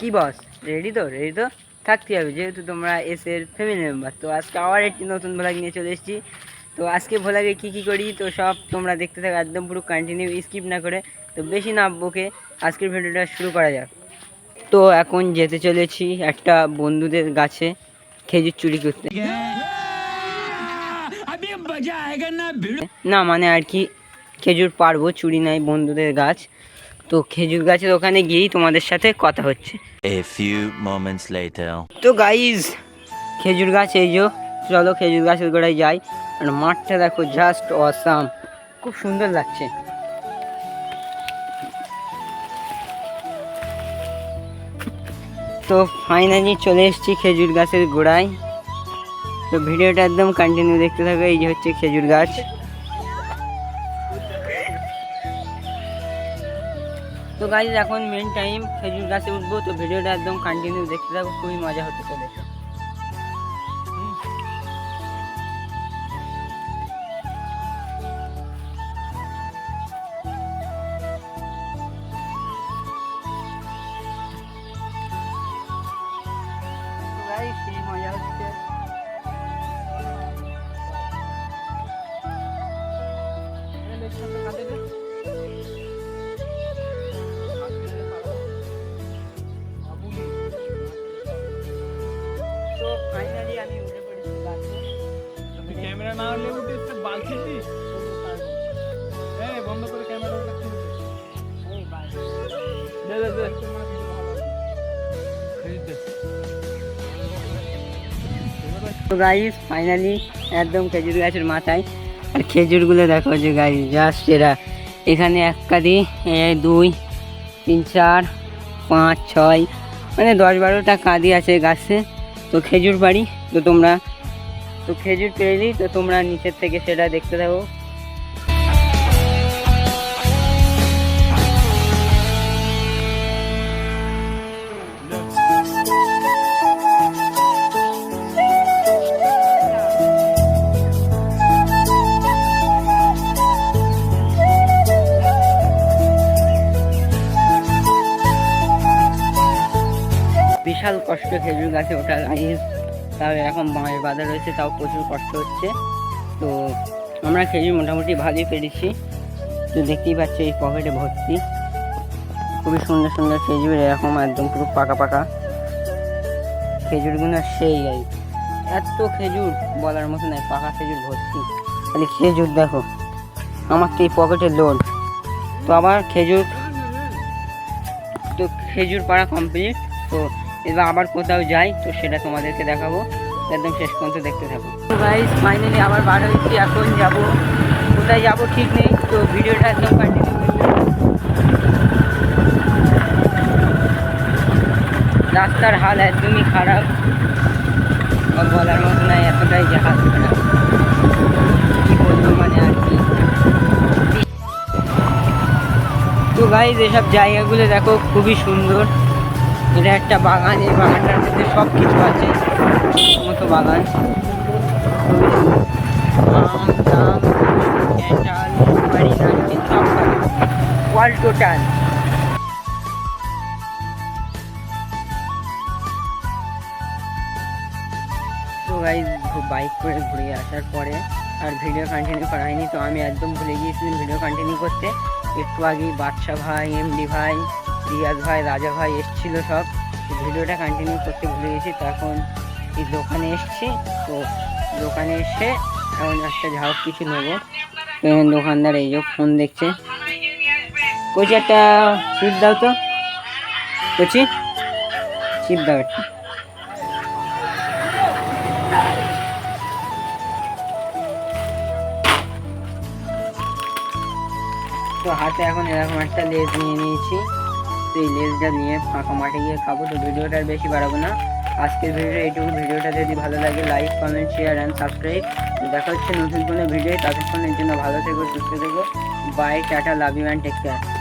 কি বস রেডি তো? রেডি তো? থাকতে হবে যেহেতু তোমরা এসের ফ্যামিলি মেম্বার তো আজকে আবার একটি নতুন ভ্লগ নিয়ে চলে এসেছি। তো আজকে ভ্লগে কী কী করি তো সব তোমরা দেখতে থাকো একদম পুরো কন্টিনিউ স্কিপ না করে তো বেশি না বকে আজকের ভিডিওটা শুরু করা যাক। তো এখন যেতে চলেছি একটা বন্ধুদের গাছে খেজুর চুরি করতে। না মানে আর কি খেজুর পারব চুরি নাই বন্ধুদের গাছ। তো খেজুর গাছের ওখানে গিয়েই তোমাদের সাথে কথা হচ্ছে। A few moments later. তো গাইজ খেজুর গাছ এই যে চলো খেজুর গাছের গোড়ায় যাই। আর মাঠটা দেখো জাস্ট অসাম খুব সুন্দর লাগছে। তো ফাইনালি চলে এসেছি খেজুর গাছের গোড়ায়। তো ভিডিওটা একদম কন্টিনিউ দেখতে থাকো এই যে হচ্ছে খেজুর গাছ। তো গাইজ এখন মেন টাইম খেজুর গাছে উঠবো তো ভিডিওটা একদম কন্টিনিউ দেখতে থাকো খুবই মজা হতে চলেছে। তো guys, ক্যামেরা না হলে উঠে বাল খেতিস হ্যাঁ বন্ধ করে ক্যামেরাটা খুলতে এই বাস। দে দে দে। তো গাইস ফাইনালি একদম খেজুর গাছের মাথায়। আর খেজুরগুলো দেখো যে গাইস জাস্ট এরা এখানে এক কাদি দুই তিন চার পাঁচ ছয় মানে দশ বারোটা কাঁদি আছে গাছে। তো খেজুর বাড়ি, তো তোমরা, তো খেজুর পেরেলি তো তোমরা নিচের থেকে সেটা দেখতে থাকো। বিশাল কষ্ট খেজুর গাছে ওঠা গাইস তাও এরকম বাঁয়ের বাধা রয়েছে, তাও প্রচুর কষ্ট হচ্ছে। তো আমরা খেজুর মোটামুটি ভালোই পেরেছি। তো দেখতেই পাচ্ছি এই পকেটে ভর্তি। খুবই সুন্দর সুন্দর খেজুর, এরকম একদম পুরো পাকা পাকা। খেজুরগুলো সেই গাই এত খেজুর বলার মতো নাই, পাকা খেজুর ভর্তি। খালি খেজুর দেখো, আমার তো এই পকেটে লোড। তো আবার খেজুর, তো খেজুর পাড়া কমপ্লিট তো এবার আবার কোথাও যাই, তো সেটা তোমাদেরকে দেখাবো। একদম শেষ পর্যন্ত দেখতে থাকো। তো গাইস ফাইনালি আবার বার হয়েছি এখন যাব। কোথায় যাব ঠিক নেই, তো ভিডিওটা একদম রাস্তার হাল একদমই খারাপ। বলার মতো নাই, এতটাই জাহাজ খারাপ। কি বলব মানে আর কি। তো গাইজ এসব জায়গাগুলো দেখো, খুবই সুন্দর। এটা একটা বাগান, এই বাগানটার মধ্যে সব কিছু আছে। মতো বাগান। আম ওয়াল টোটাল। বাইক করে ঘুরে আসার পরে আর ভিডিও কন্টিনিউ করা হয়নি, তো আমি একদম ভুলে গিয়েছিলাম ভিডিও কন্টিনিউ করতে। একটু আগেই বাদশা ভাই এমডি ভাই রিয়াজ ভাই, রাজা ভাই এসছিল সব। ভিডিওটা কন্টিনিউ করতে ভুলে গেছি তো এখন এই দোকানে এসছি। তো দোকানে এসে এখন একটা ঝাড় কিছু নেব। দোকানদার এই যে ফোন দেখছে। কচি, একটা সিট দাও তো। কচি সিট দাও একটা। তো হাতে এখন এরকম একটা লেজ নিয়ে নিয়েছি। এই লেজটা নিয়ে ফাঁকা মাঠে গিয়ে খাব, তো ভিডিওটা আর বেশি বাড়াবো না। আজকের ভিডিও এইটুকু। ভিডিওটা যদি ভালো লাগে like comment share and subscribe দেখা হচ্ছে নতুন কোনো ভিডিও ততক্ষণের জন্য ভালো থেকো, সুস্থ থেকো। Bye tata love you and take care